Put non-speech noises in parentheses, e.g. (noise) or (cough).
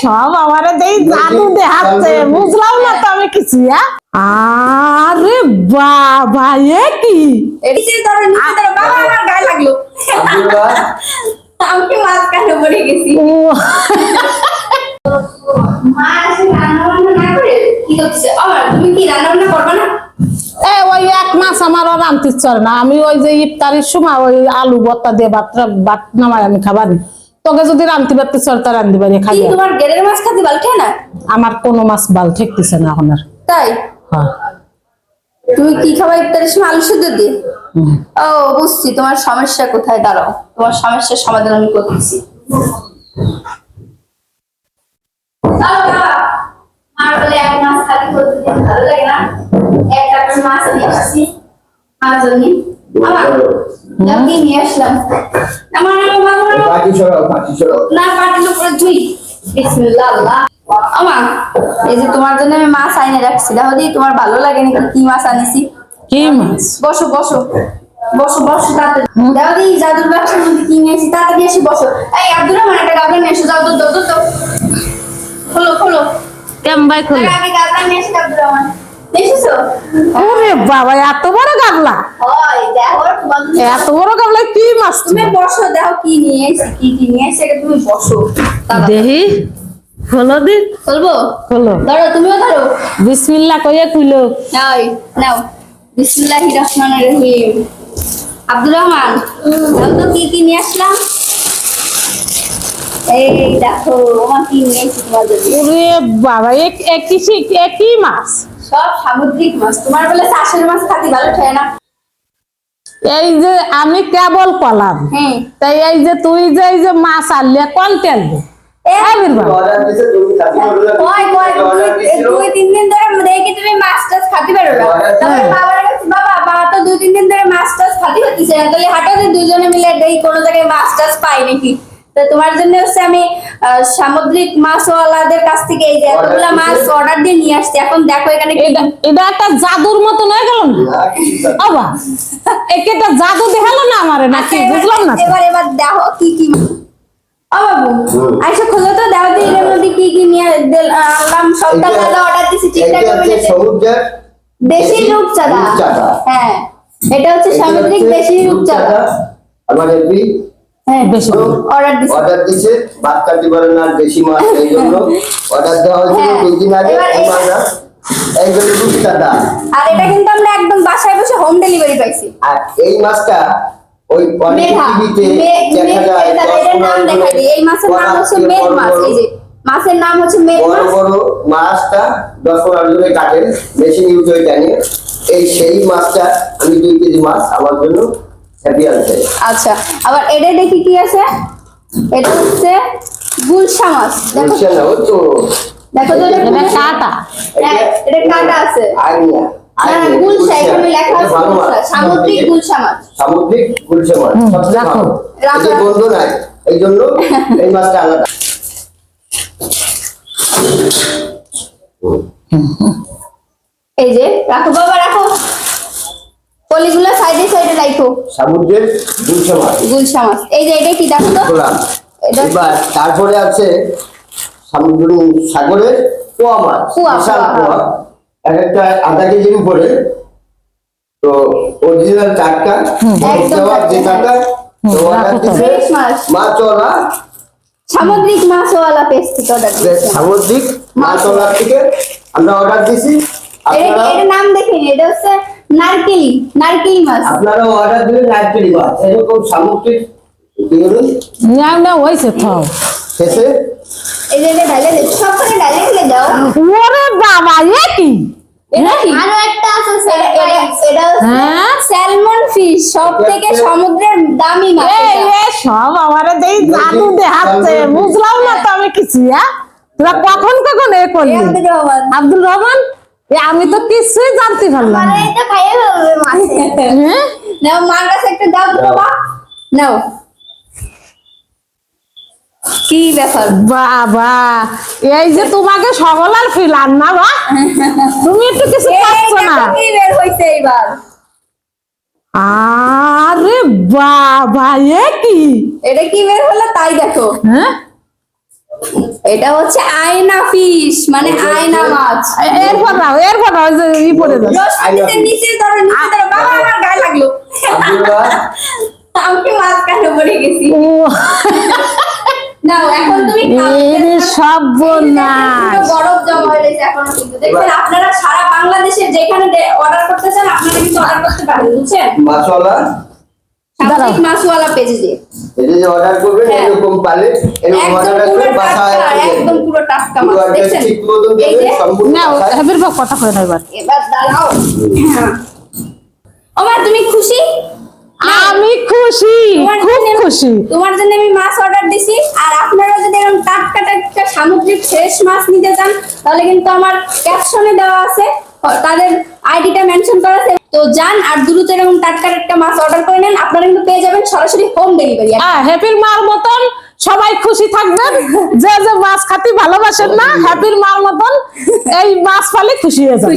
সব আমার দেই জাদু দেখাচ্ছে বুঝলাম না তো আমি কিছু? আরে বাবা এ কি? বাবা আমার গায়ে লাগল। আমি মাঝখানে পড়ে গেছি। মা এসে রান্না বান্না না করে কি করছে আমার তুমি কি রান্না বান্না করবে না? এ ওই এক মাস আমার আর আনতে না। আমি ওই যে ইফতারির সময় ওই আলু ভর্তা দিয়ে ভাত ভাত নামাই আমি খাবার তোকে যদি রান্তি পারতে চল তা রান্ধি পারি খাই তোমার গেরের মাছ খাতে ভালো খায় না? আমার কোনো মাছ ভালো ঠেকতেছে না এখন আর। তাই? হ্যাঁ। তুমি কি খাবার ইফতারের সময় আলু সেদ্ধ দিয়ে? ও বুঝছি তোমার সমস্যা কোথায়? দাঁড়াও তোমার সমস্যার সমাধান আমি করতেছি। চলো বলে এক মাছ খালি করতে ভালো লাগে না। এক টাকার মাছ নিয়ে আসছি। মার জন্য যাও নিয়ে আসলাম। আমার আমার আমার পাটি সরাও পাটি সরাও। না পাটির উপরে ধুই। বিসমিল্লাহ আল্লাহ আমা এই যে তোমার জন্য আমি মাছ আইনে রাখছি। দেখো দি তোমার ভালো লাগে নাকি? কি মাছ আনিছি? কি মাছ? বসো বসো। বসো বসো তাড়াতাড়ি। দেখো দি জাদুর মধ্যে কি নিয়েছি তাড়াতাড়ি এসে বসো। এই আব্দুর রহমান একটা গাবলা নিয়ে এসো। যাও তো দাও তো খোলো খোলো। কেম ভাই খুলে। আগে গাবলা নিয়ে এসে আব্দুর রহমান এসেছ? ওরে বাবা এত বড় গাবলা হয় দেখো তোমার জন্য- এত বড় গাবলা কি মাছ তুমি? বসো দেখো কি নিয়ে কি কি নিয়ে তুমি বসো। তাড়াতাড়ি। দেহি হলো দি। বলব? হলো ধরো তুমিও ধরো। বিসমিল্লা কইয়া কুইলো। নাও নাও। বিসমিল্লাহি রহমানির রহিম। আব্দুর রহমান তো কি কি নিয়ে আসলাম? এই দেখো আমার কি নিয়ে এসেছি তোমার বাবা এক এক একই মাছ। সব সামুদ্রিক মাছ। তোমার বলে চাষের মাছ খাতি ভালো খায় না। এই যে আমি কেবল কলাম। তাই এই যে তুই যে এই যে মাছ আনলে কোন তেল এ, আবির বাবা। অর্ডার দিছে তুমি? খাতি বললে কয় কয় দুই- তিন দিন ধরে দেখি তুমি মাছ টাছ খাতে পারো না। তারপরে বাবার কাছে বাবা বাবা তো দুই তিন দিন ধরে মাছ টাছ খাতে হচ্ছে তাহলে হাঁটাতে দুজনে মিলে দেখি কোনো জায়গায় মাছ টাছ পাই নাকি। তো তোমার জন্য হচ্ছে আমি আহ, সামুদ্রিক মাছওয়ালাদের কাছ থেকে এই যে এতগুলা মাছ অর্ডার দিয়ে নিয়ে আসছি এখন দেখো এখানে এটা এটা একটা জাদুর মতো হয়ে গেল না বাবা একেটা জাদু দেখাল না আমারে নাকি আচ্ছা, বুঝলাম না। এবার এবার দেখো কি কি বাবু হুম। খোঁজো তো দেখো তো এর মধ্যে কি কি নিয়ে আনলাম সবটা দাদা অর্ডার দিছি ঠিকঠাক এইটা করে দেশি রূপচাঁদা রূপচাঁদা। হ্যাঁ এটা হচ্ছে সামুদ্রিক দেশি রূপচাঁদা রূপচাঁদা। হ্যাঁ বেশি। অর্ডার দিছি। অর্ডার দিছে ভাত কাটি পারে না দেশি মাছ এই জন্য অর্ডার দেওয়া হয়েছিল হ্যাঁ। দুই দিন আগে এই আর এটা কিন্তু আমরা একদম বাসায় বসে হোম ডেলিভারি পাইছি। আর এই মাছটা ওই অনেক টিভিতে দেখা যায় এটা- নাম দেখাই দিই। এই মাছের নাম হচ্ছে মেঘ বড় মাছ এই যে। মাছের নাম হচ্ছে মেঘ মাছ। বড় মাছটা দশ পনেরো জনে কাটেন মেশিন ইউজ হয়ে জানি এই সেই মাছটা আমি দুই কেজি মাছ আমার জন্য আচ্ছা আবার এটা দেখি কি আছে? এটা হচ্ছে গুলশা মাছ দেখো তো। দেখো তো এটা কাটা। এটা কাটা আছে। হ্যাঁ গুলশা এখানে লেখা আছে সামুদ্রিক গুলশা মাছ। সামুদ্রিক গুলশা মাছ রাখো। বন্ধু নাই। এই জন্য (laughs) এই মাছটা আলাদা। এই যে রাখো বাবা রাখো। পলিগুলো সাইডে সাইডে রাখো সামুদ্রের গুলশা মাছ। গুলশা মাছ। এই যে এটা কি দেখো তো? এবার তারপরে আছে সমুদ্র সাগরের পোয়া মাছ পোয়া, বিশাল পোয়া, পোয়া। এক একটা আধা কেজির উপরে। তো অরিজিনাল টাটকা একদম যে টাটকা। মাছ। মাছওয়ালা। সামুদ্রিক মাছওয়ালা পেস্ট সামুদ্রিক মাছওয়ালা থেকে আমরা অর্ডার দিছি। এটা নাম দেখিনি এটা হচ্ছে নারকেলি নারকেলি মাছ। আপনারা অর্ডার দিলেন নারকেলি মাছ। এরকম না না হইছে তো শেষে এই যে এটা ঢালে দে সব করে ঢালে ফেলে দাও। ওরে বাবা এ কি? আরও একটা আছে এটা হ্যাঁ? স্যালমন ফিশ সব থেকে সমুদ্রের দামি মাছ সব আমার দেই জাদু দেখাচ্ছে। বুঝলাম না তো আমি কিছু হ্যাঁ? তোরা কখন কখন এ করলি? রহমান। আব্দুল রহমান? আমি তো কিছুই জানতে পারলাম না। এটা খাইয়ে ফেলবে মাছে হ্যাঁ? নাও মার কাছে একটা দাও বাবা। নাও। কি ব্যাপার? বাবা এই যে তোমাকে সবলার ফিলান না বা? তুমি একটু কিছু পাচ্ছ না? কি বের হইছে এইবার। আরে বাবা এ কি? এটা কি বের হলো? তাই দেখো। হ্যাঁ? এটা হচ্ছে আয়না ফিশ মানে আয়না মাছ। এরপর না এরপর না ওই যে ই পড়ে রশ্মিতে নিচে ধরো নিচে ধরো বাবা আমার গায়ে লাগল। আমি মাছ কানে পড়ে গেছি নাও এখন তুমি। পুরো বরফ জমা হয়ে গেছে এখনও কিন্তু। দেখবেন আপনারা সারা বাংলাদেশের যেখানে অর্ডার করতেছেন আপনারা কিন্তু অর্ডার করতে পারেন বুঝছেন? মাছওয়ালা? সামুদ্রিক মাছওয়ালা পেজে দিয়ে এই যে অর্ডার করবেন। এরকম পালে এরকম অর্ডার করে এসে একদম পুরো টাটকা মাছ দেখছেন? ঠিক দেবেন, সম্পূর্ণ না বাপ কথা কয় না এবার। এবার দাঁড়াও। হ্যাঁ। ওমা তুমি খুশি? আমি খুশি তোমার খুব জন্য- খুশি। তোমার জন্য আমি মাছ অর্ডার দিছি আর আপনারা যদি এরকম টাটকা টাটকা সামুদ্রিক ফ্রেশ মাছ নিতে চান তাহলে কিন্তু আমার ক্যাপশনে দেওয়া আছে। তাদের আইডিটা মেনশন করা আছে। তো যান আর দ্রুত এরকম টাটকার একটা মাছ অর্ডার করে নেন। আপনারা কিন্তু পেয়ে যাবেন সরাসরি হোম ডেলিভারি হ্যাঁ হ্যাপির মার মতন সবাই খুশি থাকবেন। যে যে মাছ খাতি ভালোবাসেন না হ্যাপির মার মতন এই মাছ পালে খুশি হয়ে যাবে